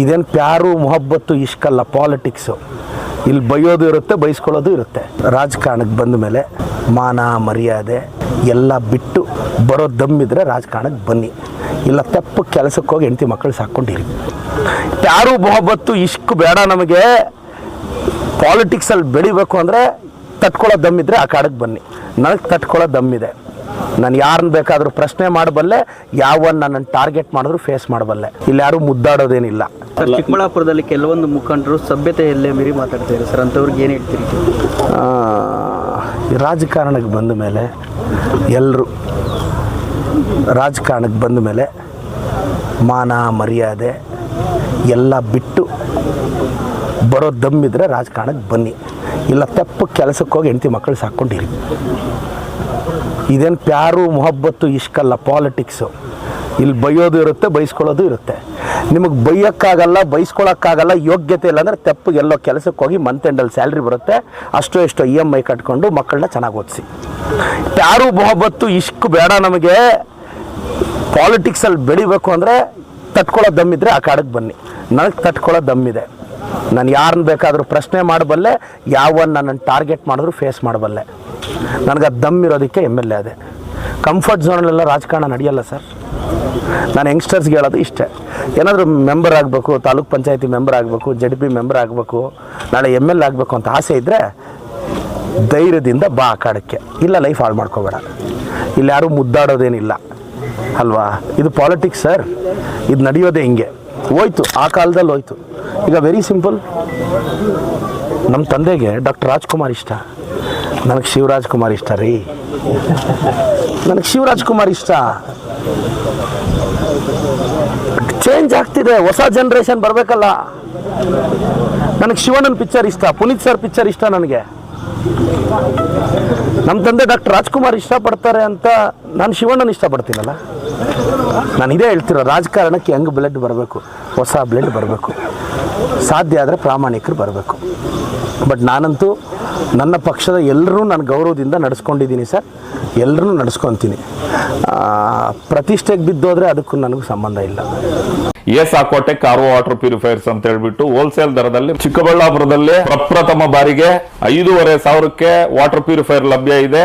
ಇದೇನು ಪ್ಯಾರು, ಮೊಹಬ್ಬತ್ತು, ಇಷ್ಕಲ್ಲ ಪಾಲಿಟಿಕ್ಸು ಇಲ್ಲಿ ಬೈಯೋದು ಇರುತ್ತೆ, ಬೈಸ್ಕೊಳ್ಳೋದು ಇರುತ್ತೆ. ರಾಜಕಾರಣಕ್ಕೆ ಬಂದ ಮೇಲೆ ಮಾನ, ಮರ್ಯಾದೆ ಎಲ್ಲ ಬಿಟ್ಟು ಬರೋ ದಮ್ಮಿದ್ರೆ ರಾಜಕಾರಣಕ್ಕೆ ಬನ್ನಿ. ಇಲ್ಲ ತಪ್ಪು ಕೆಲಸಕ್ಕೆ ಹೋಗಿ ಹೆಂಡತಿ ಮಕ್ಕಳು ಸಾಕ್ಕೊಂಡಿರಿ. ಪ್ಯಾರು, ಮೊಹಬ್ಬತ್ತು, ಇಷ್ಕು ಬೇಡ ನಮಗೆ. ಪಾಲಿಟಿಕ್ಸಲ್ಲಿ ಬೆಳಿಬೇಕು ಅಂದರೆ ತಟ್ಕೊಳ್ಳೋ ದಮ್ಮಿದ್ರೆ ಆ ಕಾಡಕ್ಕೆ ಬನ್ನಿ. ನನಗೆ ತಟ್ಕೊಳ್ಳೋ ದಮ್ಮಿದೆ ನಾನು ಯಾರನ್ನ ಬೇಕಾದರೂ ಪ್ರಶ್ನೆ ಮಾಡಬಲ್ಲೆ ಯಾವ ನನ್ನನ್ನು ಟಾರ್ಗೆಟ್ ಮಾಡಿದ್ರು ಫೇಸ್ ಮಾಡಬಲ್ಲೆ. ಇಲ್ಲಿ ಯಾರೂ ಮುದ್ದಾಡೋದೇನಿಲ್ಲ. ಸರ್ ಚಿಕ್ಕಬಳ್ಳಾಪುರದಲ್ಲಿ ಕೆಲವೊಂದು ಮುಖಂಡರು ಸಭ್ಯತೆಯಲ್ಲೇ ಮೀರಿ ಮಾತಾಡ್ತಾರೆ ಸರ್ ಅಂಥವ್ರಿಗೆ ಏನು ಹೇಳ್ತೀರಿ? ರಾಜಕಾರಣಕ್ಕೆ ಬಂದ ಮೇಲೆ ಎಲ್ಲರೂ ರಾಜಕಾರಣಕ್ಕೆ ಬಂದ ಮೇಲೆ ಮಾನ ಮರ್ಯಾದೆ ಎಲ್ಲ ಬಿಟ್ಟು ಬರೋ ದಮ್ಮಿದ್ರೆ ರಾಜಕಾರಣಕ್ಕೆ ಬನ್ನಿ. ಇಲ್ಲ ತಪ್ಪು ಕೆಲಸಕ್ಕೆ ಹೋಗಿ ಹೆಂಡತಿ ಮಕ್ಕಳು ಸಾಕ್ಕೊಂಡಿರಿ. ಇದೇನು ಪ್ಯಾರು ಮೊಹಬ್ಬತ್ತು ಇಷ್ಕಲ್ಲ ಪಾಲಿಟಿಕ್ಸು ಇಲ್ಲಿ ಬೈಯೋದು ಇರುತ್ತೆ, ಬೈಸ್ಕೊಳ್ಳೋದು ಇರುತ್ತೆ. ನಿಮಗೆ ಬೈಯೋಕ್ಕಾಗಲ್ಲ, ಬೈಸ್ಕೊಳ್ಳೋಕ್ಕಾಗಲ್ಲ, ಯೋಗ್ಯತೆ ಇಲ್ಲ ಅಂದರೆ ತೆಪ್ಪಗೆ ಎಲ್ಲೋ ಕೆಲಸಕ್ಕೆ ಹೋಗಿ ಮಂತ್ ಎಂಡಲ್ಲಿ ಸ್ಯಾಲ್ರಿ ಬರುತ್ತೆ. ಅಷ್ಟೋ ಎಷ್ಟೋ ಇ ಎಂ ಐ ಕಟ್ಕೊಂಡು ಮಕ್ಕಳನ್ನ ಚೆನ್ನಾಗಿ ಓದಿಸಿ. ಯಾರು ಮೊಹಬ್ಬತ್ತು ಇಷ್ಕು ಬೇಡ ನಮಗೆ. ಪಾಲಿಟಿಕ್ಸಲ್ಲಿ ಬೆಳಿಬೇಕು ಅಂದರೆ ತಟ್ಕೊಳ್ಳೋ ದಮ್ಮಿದ್ರೆ ಆ ಕಾಡಕ್ಕೆ ಬನ್ನಿ. ನನಗೆ ತಟ್ಕೊಳ್ಳೋ ದಮ್ಮಿದೆ ನಾನು ಯಾರನ್ನ ಬೇಕಾದರೂ ಪ್ರಶ್ನೆ ಮಾಡಬಲ್ಲೆ ಯಾವ ನನ್ನನ್ನು ಟಾರ್ಗೆಟ್ ಮಾಡಿದ್ರು ಫೇಸ್ ಮಾಡಬಲ್ಲೆ ನನಗೆ ದಮ್ ಇರೋದಕ್ಕೆ ಎಂ ಎಲ್ ಎ ಅದೇ. ಕಂಫರ್ಟ್ ಝೋನಲ್ಲೆಲ್ಲ ರಾಜಕಾರಣ ನಡೆಯಲ್ಲ ಸರ್. ನಾನು ಯಂಗ್ಸ್ಟರ್ಸ್ಗೆ ಹೇಳೋದು ಇಷ್ಟೇ. ಏನಾದರೂ ಮೆಂಬರ್ ಆಗಬೇಕು, ತಾಲೂಕ್ ಪಂಚಾಯತಿ ಮೆಂಬರ್ ಆಗಬೇಕು ಜಡ್ ಪಿ ಮೆಂಬರ್ ಆಗಬೇಕು, ನಾಳೆ ಎಂ ಎಲ್ ಆಗಬೇಕು ಅಂತ ಆಸೆ ಇದ್ದರೆ ಧೈರ್ಯದಿಂದ ಬಾ ಕಾಡಕ್ಕೆ. ಇಲ್ಲ ಲೈಫ್ ಹಾಳು ಮಾಡ್ಕೋಬೇಡ. ಇಲ್ಲಿ ಯಾರೂ ಮುದ್ದಾಡೋದೇನಿಲ್ಲ. ಅಲ್ವಾ? ಇದು ಪಾಲಿಟಿಕ್ಸ್ ಸರ್ ಇದು ನಡೆಯೋದೇ ಹಿಂಗೆ. ಹೋಯ್ತು. ಆ ಕಾಲದಲ್ಲಿ ಹೋಯ್ತು. ಈಗ ವೆರಿ ಸಿಂಪಲ್ ನಮ್ಮ ತಂದೆಗೆ ಡಾಕ್ಟರ್ ರಾಜ್ಕುಮಾರ್ ಇಷ್ಟ. ನನಗೆ ಶಿವರಾಜ್ ಕುಮಾರ್ ಇಷ್ಟ ರೀ. ನನಗೆ ಶಿವರಾಜ್ ಕುಮಾರ್ ಇಷ್ಟ. ಚೇಂಜ್ ಆಗ್ತಿದೆ, ಹೊಸ ಜನ್ರೇಷನ್ ಬರಬೇಕಲ್ಲ. ನನಗೆ ಶಿವಣ್ಣನ ಪಿಕ್ಚರ್ ಇಷ್ಟ, ಪುನೀತ್ ಸರ್ ಪಿಕ್ಚರ್ ಇಷ್ಟ ನನಗೆ. ನಮ್ಮ ತಂದೆ ಡಾಕ್ಟರ್ ರಾಜ್ಕುಮಾರ್ ಇಷ್ಟಪಡ್ತಾರೆ ಅಂತ ನಾನು ಶಿವಣ್ಣನ ಇಷ್ಟಪಡ್ತೀನಲ್ಲ. ನಾನು ಇದೇ ಹೇಳ್ತಿರೋ ರಾಜಕಾರಣಕ್ಕೆ ಹೆಂಗೆ ಬ್ಲಡ್ ಬರಬೇಕು, ಹೊಸ ಬ್ಲಡ್ ಬರಬೇಕು. ಸಾಧ್ಯ ಆದರೆ ಪ್ರಾಮಾಣಿಕರು ಬರಬೇಕು. ಬಟ್ ನಾನಂತೂ ನನ್ನ ಪಕ್ಷದ ಎಲ್ಲರೂ ನಾನು ಗೌರವದಿಂದ ನಡೆಸ್ಕೊಂಡಿದ್ದೀನಿ ಸರ್. ಎಲ್ಲರೂ ನಡೆಸ್ಕೊತೀನಿ. ಪ್ರತಿಷ್ಠೆಗೆ ಬಿದ್ದೋದ್ರೆ ಅದಕ್ಕೂ ನನಗೂ ಸಂಬಂಧ ಇಲ್ಲ. ಎಸ್ ಆಕೋಟೆ ಕಾರ್ ವಾಟರ್ ಪ್ಯೂರಿಫೈರ್ಸ್ ಅಂತ ಹೇಳ್ಬಿಟ್ಟು ಹೋಲ್ಸೇಲ್ ದರದಲ್ಲಿ ಚಿಕ್ಕಬಳ್ಳಾಪುರದಲ್ಲಿ ಪ್ರಪ್ರಥಮ ಬಾರಿಗೆ ಐದೂವರೆ ಸಾವಿರಕ್ಕೆ ವಾಟರ್ ಪ್ಯೂರಿಫೈರ್ ಲಭ್ಯ ಇದೆ.